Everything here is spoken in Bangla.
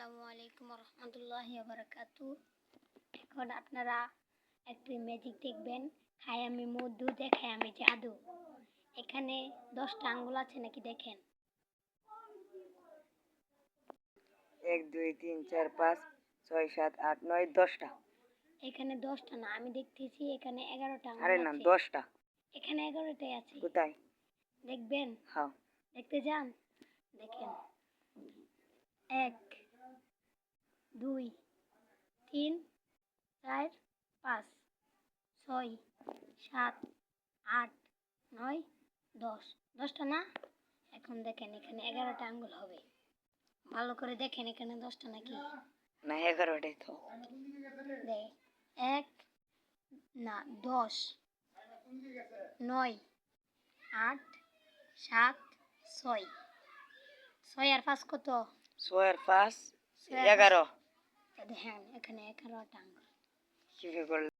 আসসালামু আলাইকুম রহমতুল্লাহ বারাকাতু এখন আপনারা একটি ম্যাজিক দেখবেন খাই আমি মধু দেখাই আমি জাদু। এখানে দশটা আঙ্গুল আছে নাকি দেখেন? এক দুই তিন চার পাঁচ ছয় সাত আট নয় দশটা। এখানে দশটা না আমি দেখতেছি এখানে এগারোটা আঙ্গুল আরে না আছে। দশটা। এখানে এগারোটাই আছে। কোথায়? দেখবেন? হ্যাঁ। দেখতে যান। দেখেন। এক দুই তিন চার পাঁচ ছয় সাত আট নয় দশ। দশটা না? এখন দেখেন এখানে এগারোটা আঙ্গুল হবে। ভালো করে দেখেন এখানে দশটা নাকি? না এগারোটাই তো। দে এক না দশ নয় আট সাত ছয়। ছয় আর পাঁচ কত? ছয় আর পাঁচ এগারো। দেখেন এখানে এগারোটা আঙ্গুল কীভাবে